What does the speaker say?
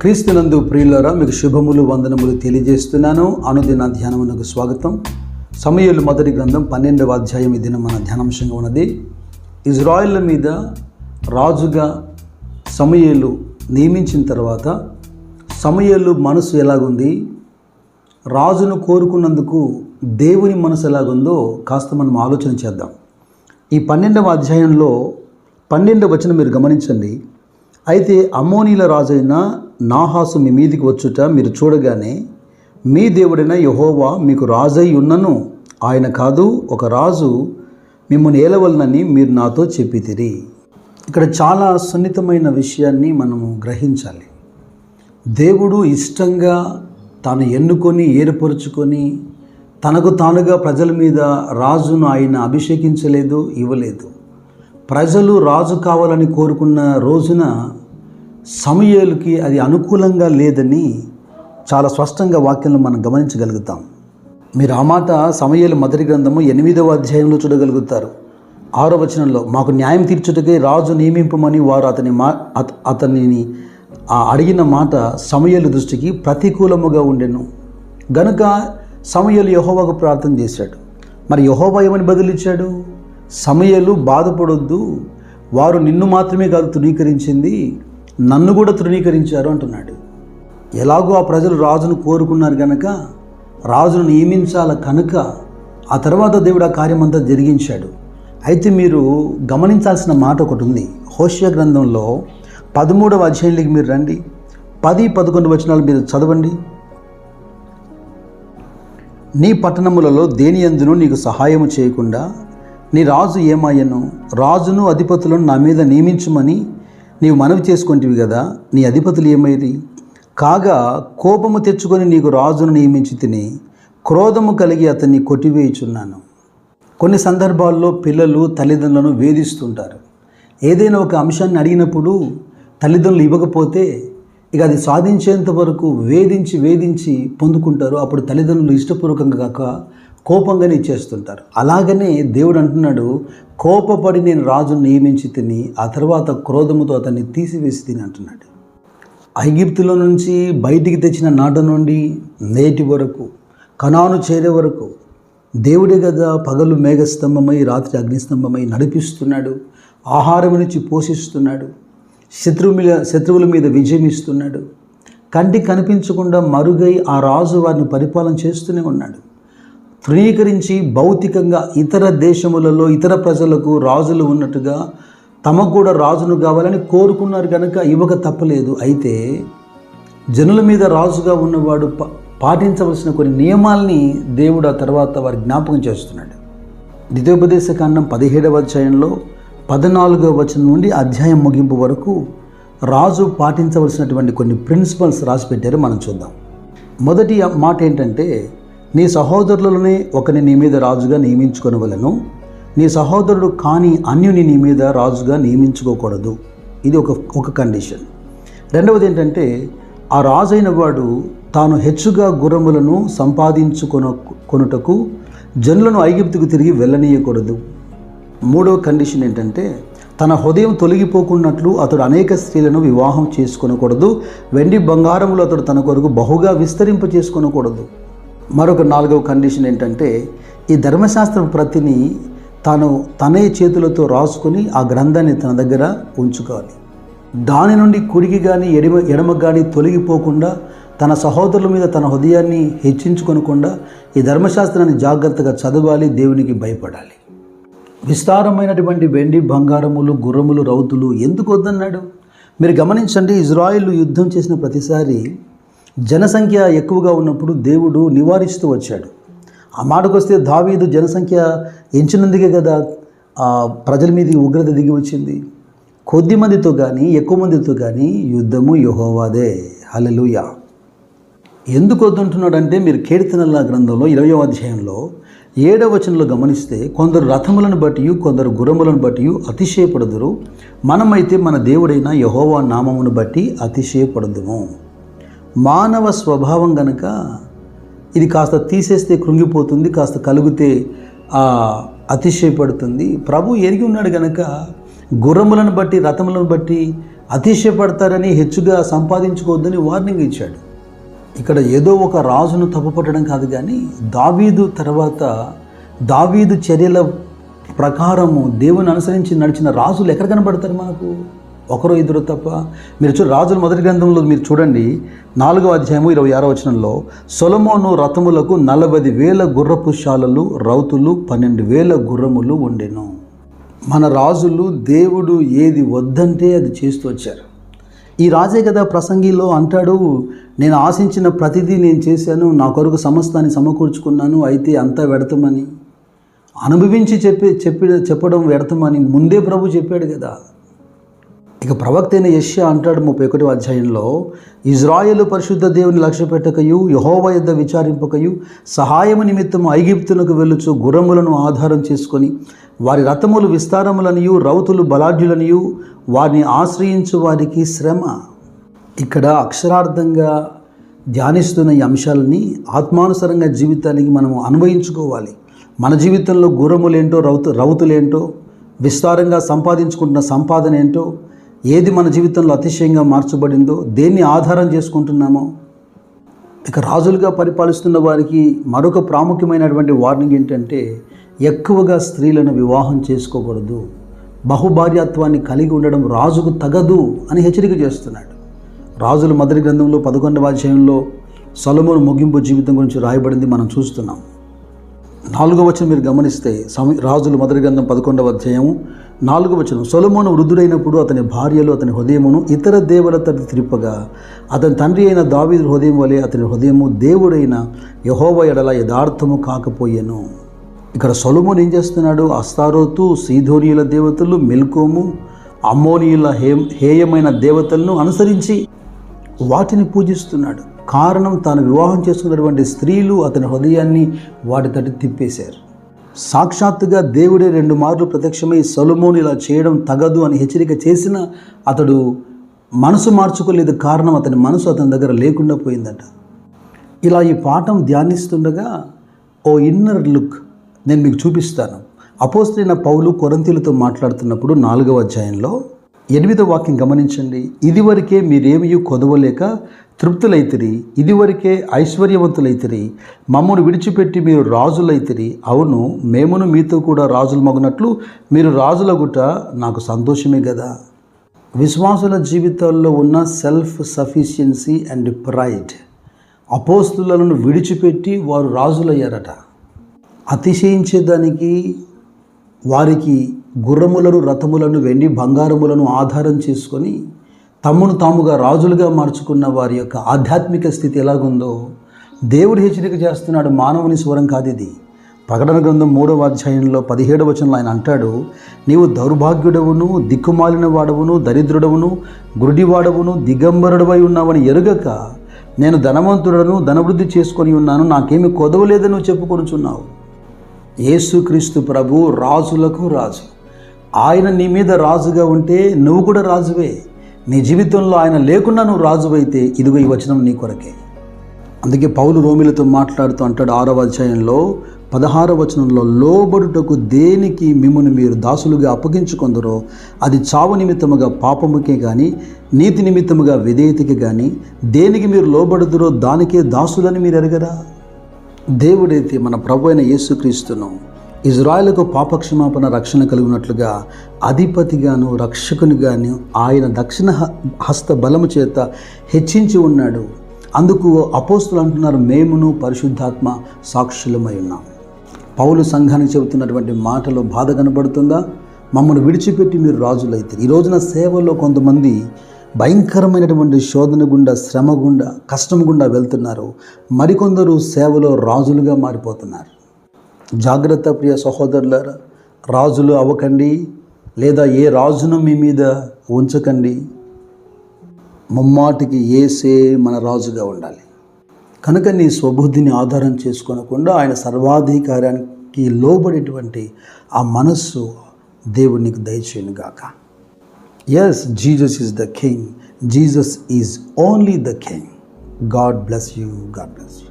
క్రీస్తునందు ప్రియులరా మీకు శుభములు వందనములు తెలియజేస్తున్నాను. అనుదిన ధ్యానమునకు స్వాగతం. సమయలు మొదటి గ్రంథం పన్నెండవ అధ్యాయం ఈ దినం మన ధ్యానాంశంగా ఉన్నది. ఇజ్రాయిల్ మీద రాజుగా సమయలు నియమించిన తర్వాత సమయలు మనసు ఎలాగుంది? రాజును కోరుకున్నందుకు దేవుని మనసు ఎలాగుందో కాస్త మనం ఆలోచన చేద్దాం. ఈ పన్నెండవ అధ్యాయంలో పన్నెండవ వచనం మీరు గమనించండి. అయితే అమ్మోనీల రాజైన నాహాసు మీ మీదికి వచ్చుట మీరు చూడగానే మీ దేవుడైన యహోవా మీకు రాజై ఉన్నను. ఆయన కాదు ఒక రాజు మిమ్మల్ని ఏలవలనని మీరు నాతో చెప్పితిరి. ఇక్కడ చాలా సున్నితమైన విషయాన్ని మనము గ్రహించాలి. దేవుడు ఇష్టంగా తాను ఎన్నుకొని ఏర్పరుచుకొని తనకు తానుగా ప్రజల మీద రాజును ఆయన అభిషేకించలేదు ఇవ్వలేదు. ప్రజలు రాజు కావాలని కోరుకున్న రోజున సమయాలకి అది అనుకూలంగా లేదని చాలా స్పష్టంగా వాక్యంలో మనం గమనించగలుగుతాం. మీరు ఆ మాట సమయాలు మొదటి గ్రంథము ఎనిమిదవ అధ్యాయంలో చూడగలుగుతారు. ఆరో వచనంలో మాకు న్యాయం తీర్చుటకే రాజు నియమింపమని వారు అతని మా అత- అతనిని అడిగిన మాట సమయలు దృష్టికి ప్రతికూలముగా ఉండెను. గనుక సమయలు యహోవాకు ప్రార్థన చేశాడు. మరి యహోవా ఏమని బదులిచ్చాడు? సమయలు బాధపడొద్దు. వారు నిన్ను మాత్రమే కాదు తృణీకరించింది. నన్ను కూడా తృణీకరించారు అంటున్నాడు. ఎలాగో ఆ ప్రజలు రాజును కోరుకున్నారు గనక రాజును నియమించాల కనుక ఆ తర్వాత దేవుడు ఆ కార్యమంతా జరిగించాడు. అయితే మీరు గమనించాల్సిన మాట ఒకటి ఉంది. హోషియా గ్రంథంలో పదమూడవ అధ్యాయంలోకి మీరు రండి. పది పదకొండు వచనాలు మీరు చదవండి. నీ పట్టణములలో దేని ఎందును నీకు సహాయము చేయకుండా నీ రాజు ఏమాయను రాజును అధిపతులను నా మీద నియమించమని నీవు మనవి చేసుకుంటివి కదా నీ అధిపతులు ఏమైరి? కాగా కోపము తెచ్చుకొని నీకు రాజును నియమించి తిని క్రోధము కలిగి అతన్ని కొట్టివేయుచున్నాను. కొన్ని సందర్భాల్లో పిల్లలు తల్లిదండ్రులను వేధిస్తుంటారు. ఏదైనా ఒక అంశాన్ని అడిగినప్పుడు తల్లిదండ్రులు ఇవ్వకపోతే ఇక అది సాధించేంత వరకు వేధించి వేధించి పొందుకుంటారు. అప్పుడు తల్లిదండ్రులు ఇష్టపూర్వకంగా కాక కోపంగానే ఇచ్చేస్తుంటారు అలాగనే దేవుడు అంటున్నాడు కోపపడి నేను రాజును నియమించి తిని ఆ తర్వాత క్రోధముతో అతన్ని తీసివేసి తిని అంటున్నాడు. ఐగిప్తులో నుంచి బయటికి తెచ్చిన నాట నుండి నేటి వరకు కణాను చేరే వరకు దేవుడే కదా పగలు మేఘస్తంభమై రాత్రి అగ్నిస్తంభమై నడిపిస్తున్నాడు ఆహారం నుంచి పోషిస్తున్నాడు. శత్రువు మీద శత్రువుల మీద విజయం ఇస్తున్నాడు. కంటికి కనిపించకుండా మరుగై ఆ రాజు వారిని పరిపాలన చేస్తూనే ఉన్నాడు. తృణీకరించి భౌతికంగా ఇతర దేశములలో ఇతర ప్రజలకు రాజులు ఉన్నట్టుగా తమకు కూడా రాజును కావాలని కోరుకున్నారు కనుక ఇవ్వక తప్పలేదు. అయితే జనుల మీద రాజుగా ఉన్నవాడు పాటించవలసిన కొన్ని నియమాల్ని దేవుడు ఆ తర్వాత వారి జ్ఞాపకం చేస్తున్నాడు. ద్వితీయోపదేశ కాండం పదిహేడవ అధ్యాయంలో పద్నాలుగో వచనం నుండి అధ్యాయం ముగింపు వరకు రాజు పాటించవలసినటువంటి కొన్ని ప్రిన్సిపల్స్ రాసి పెట్టారు మనం చూద్దాం. మొదటి మాట ఏంటంటే నీ సహోదరులనే ఒకని నీ మీద రాజుగా నియమించుకొనవలను. నీ సహోదరుడు కాని అన్యుని నీ మీద రాజుగా నియమించుకోకూడదు. ఇది ఒక ఒక కండిషన్ రెండవది ఏంటంటే ఆ రాజైన వాడు తాను హెచ్చుగా గుర్రములను సంపాదించుకొన కొనుటకు జనులను ఐగిప్తుకు తిరిగి వెళ్ళనీయకూడదు. మూడవ కండిషన్ ఏంటంటే తన హృదయం తొలగిపోకున్నట్లు అతడు అనేక స్త్రీలను వివాహం చేసుకొనకూడదు వెండి బంగారములు అతడు తన కొరకు బహుగా విస్తరింప చేసుకొనకూడదు. మరొక నాలుగవ కండిషన్ ఏంటంటే ఈ ధర్మశాస్త్ర ప్రతిని తాను తనే చేతులతో రాసుకొని ఆ గ్రంథాన్ని తన దగ్గర ఉంచుకోవాలి. దాని నుండి కుడికి కానీ ఎడమ ఎడమ కానీ తొలగిపోకుండా తన సహోదరుల మీద తన హృదయాన్ని హెచ్చించుకొనకుండా ఈ ధర్మశాస్త్రాన్ని జాగ్రత్తగా చదవాలి దేవునికి భయపడాలి. విస్తారమైనటువంటి వెండి బంగారములు గుర్రములు రౌతులు ఎందుకు వద్దన్నాడు? మీరు గమనించండి ఇజ్రాయిల్ యుద్ధం చేసిన ప్రతిసారి జనసంఖ్య ఎక్కువగా ఉన్నప్పుడు దేవుడు నివారిస్తూ వచ్చాడు. ఆ మాటకు వస్తే దావీదు జనసంఖ్య ఎంచినందుకే కదా ఆ ప్రజల మీద ఉగ్రత దిగి వచ్చింది. కొద్ది మందితో కానీ ఎక్కువ మందితో కానీ యుద్ధము యహోవాదే. హల్లెలూయా. ఎందుకు వద్దుంటున్నాడంటే మీరు కీర్తనల గ్రంథంలో ఇరవయో అధ్యాయంలో ఏడవ వచనంలో గమనిస్తే కొందరు రథములను బట్టి కొందరు గుర్రములను బట్టి అతిశయపడుదురు. మనమైతే మన దేవుడైన యహోవా నామమును బట్టి అతిశయపడదుము. మానవ స్వభావం గనక ఇది కాస్త తీసేస్తే కృంగిపోతుంది కాస్త కలిగితే అతిశయపడుతుంది. ప్రభు ఎరిగి ఉన్నాడు గనక గుర్రములను బట్టి రథములను బట్టి అతిశయపడతారని హెచ్చుగా సంపాదించుకోవద్దని వార్నింగ్ ఇచ్చాడు. ఇక్కడ ఏదో ఒక రాజును తప్పుపట్టడం కాదు కానీ దావీదు తర్వాత దావీదు చర్యల ప్రకారము దేవుని అనుసరించి నడిచిన రాజులు ఎక్కడ కనబడతారు మనకు? ఒకరు ఇద్దరు తప్ప. మీరు చూ రాజుల మొదటి గ్రంథంలో మీరు చూడండి. నాలుగవ అధ్యాయము ఇరవై ఆరో వచనంలో సొలమోను రథములకు నలభై వేల గుర్రపు శాలలు రౌతులు పన్నెండు వేల గుర్రములు ఉండెను. మన రాజులు దేవుడు ఏది వద్దంటే అది చేస్తూ వచ్చారు. ఈ రాజే కదా ప్రసంగిలో అంటాడు నేను ఆశించిన ప్రతిదీ నేను చేశాను నా కొరకు సమస్తాన్ని సమకూర్చుకున్నాను అయితే అంతా వ్యర్థమని. అనుభవించి చెప్పి చెప్పి చెప్పడం వ్యర్థమని ముందే ప్రభు చెప్పాడు కదా. ఇక ప్రవక్త అయిన యష్యా అంటాడు ముప్పై ఒకటి అధ్యాయంలో ఇజ్రాయెల్ పరిశుద్ధ దేవుని లక్ష్య పెట్టకయు యహోవ యుద్ధ విచారింపకయు సహాయము నిమిత్తం ఐగిప్తునకు వెళ్ళుచు గుర్రములను ఆధారం చేసుకొని వారి రథములు విస్తారములనియు రౌతులు బలాఢ్యులనియు వారిని ఆశ్రయించు వారికి శ్రమ. ఇక్కడ అక్షరార్థంగా ధ్యానిస్తున్న ఈ అంశాలని ఆత్మానుసరంగా జీవితానికి మనం అన్వయించుకోవాలి. మన జీవితంలో గురములేంటో రౌతు రౌతులేంటో విస్తారంగా సంపాదించుకుంటున్న సంపాదన ఏంటో ఏది మన జీవితంలో అతిశయంగా మార్చబడిందో దేన్ని ఆధారం చేసుకుంటున్నామో ఇక రాజులుగా పరిపాలిస్తున్న వారికి మరొక ప్రాముఖ్యమైనటువంటి వార్నింగ్ ఏంటంటే ఎక్కువగా స్త్రీలను వివాహం చేసుకోకూడదు. బహుభార్యత్వాన్ని కలిగి ఉండడం రాజుకు తగదు అని హెచ్చరిక చేస్తున్నాడు. రాజుల మొదటి గ్రంథంలో పదకొండవ అధ్యాయంలో సొలమోను ముగింపు జీవితం గురించి రాయబడింది మనం చూస్తున్నాం. నాలుగవ వచనం మీరు గమనిస్తే సమ రాజుల మొదటి గ్రంథం పదకొండవ అధ్యాయం నాలుగవ వచనం. సొలమోను వృద్ధుడైనప్పుడు అతని భార్యలు అతని హృదయమును ఇతర దేవులతో త్రిప్పగా అతని తండ్రి అయిన దావీ హృదయం వలె అతని హృదయము దేవుడైన యహోవ ఎడల యథార్థము కాకపోయెను. ఇక్కడ సొలమోన్ ఏం చేస్తున్నాడు? అస్తారోతు సీధోనియుల దేవతలు మెల్కోము అమ్మోనియుల హే హేయమైన దేవతలను అనుసరించి వాటిని పూజిస్తున్నాడు. కారణం తాను వివాహం చేసుకున్నటువంటి స్త్రీలు అతని హృదయాన్ని వాటి తటి తిప్పేశారు. సాక్షాత్తుగా దేవుడే రెండు మార్లు ప్రత్యక్షమై సొలమోని ఇలా చేయడం తగదు అని హెచ్చరిక చేసిన అతడు మనసు మార్చుకోలేదు. కారణం అతని మనసు అతని దగ్గర లేకుండా పోయిందట. ఇలా ఈ పాఠం ధ్యానిస్తుండగా ఓ ఇన్నర్ లుక్ నేను మీకు చూపిస్తాను. అపోస్తులైన పౌలు కొరంతీలతో మాట్లాడుతున్నప్పుడు నాలుగవ అధ్యాయంలో ఎనిమిదో వాక్యం గమనించండి. ఇదివరకే మీరేమీ కొదవలేక తృప్తులైతిరి ఇదివరకే ఐశ్వర్యవంతులైతిరి మమ్మను విడిచిపెట్టి మీరు రాజులైతిరి. అవును మేమును మీతో కూడా రాజులు మగునట్లు మీరు రాజులగుట నాకు సంతోషమే కదా విశ్వాసుల జీవితాల్లో ఉన్న సెల్ఫ్ సఫిషియన్సీ అండ్ ప్రైడ్ అపోస్తులను విడిచిపెట్టి వారు రాజులయ్యారట. అతిశయించేదానికి వారికి గుర్రములను రథములను వెండి బంగారములను ఆధారం చేసుకొని తమ్మును తాముగా రాజులుగా మార్చుకున్న వారి యొక్క ఆధ్యాత్మిక స్థితి ఎలాగుందో దేవుడు హెచ్చరిక చేస్తున్నాడు. మానవుని స్వరం కాదు ఇది ప్రకటన గ్రంథం మూడవ అధ్యాయంలో పదిహేడవ వచనంలో ఆయన అంటాడు నీవు దౌర్భాగ్యుడవును దిక్కుమాలిన వాడవును దరిద్రుడవును గురుడివాడవును దిగంబరుడవై ఉన్నావని ఎరుగక నేను ధనవంతుడను ధనవృద్ధి చేసుకొని ఉన్నాను. నాకేమి కొదవలేదని నువ్వు చెప్పుకొనుచున్నావు. యేసుక్రీస్తు ప్రభు రాజులకు రాజు. ఆయన నీ మీద రాజుగా ఉంటే నువ్వు కూడా రాజువే. నీ జీవితంలో ఆయన లేకుండా నువ్వు రాజువైతే ఇదిగో ఈ వచనం నీ కొరకే. అందుకే పౌలు రోమిలతో మాట్లాడుతూ అంటాడు ఆరవ అధ్యాయంలో పదహార వచనంలో లోబడుటకు దేనికి మిమ్మల్ని మీరు దాసులుగా అప్పగించుకొందరో అది చావు నిమిత్తముగా పాపముకే కానీ నీతి నిమిత్తముగా విధేయతకి కానీ దేనికి మీరు లోబడుదురో దానికే దాసులని మీరు ఎరగరా? దేవుడైతే మన ప్రభు అయిన యేసుక్రీస్తును ఇజ్రాయెల్కు పాపక్షమాపణ రక్షణ కలిగినట్లుగా అధిపతిగాను రక్షకునిగాను ఆయన దక్షిణ హ- హస్త బలము చేత హెచ్చించి ఉన్నాడు. అందుకు అపోస్తులు అంటున్నారు మేమును పరిశుద్ధాత్మ సాక్షులమై ఉన్నాం. పౌలు సంఘానికి చెబుతున్నటువంటి మాటలో బాధ కనబడుతుందా? మమ్మల్ని విడిచిపెట్టి మీరు రాజులైతే. ఈ రోజున సేవలో కొంతమంది భయంకరమైనటువంటి శోధన గుండా శ్రమ గుండా కష్టం గుండా వెళ్తున్నారు. మరికొందరు సేవలో రాజులుగా మారిపోతున్నారు. జాగ్రత్త ప్రియ సహోదరులారా రాజులు అవ్వకండి లేదా ఏ రాజును మీ మీద ఉంచకండి. ముమ్మాటికి ఏసే మన రాజుగా ఉండాలి. కనుక నీ స్వబుద్ధిని ఆధారం చేసుకోనకుండా ఆయన సర్వాధికారానికి లోబడేటువంటి ఆ మనస్సు దేవుడు నీకు దయచేయను గాక Yes, Jesus is the King. Jesus is only the King. God bless you. God bless you.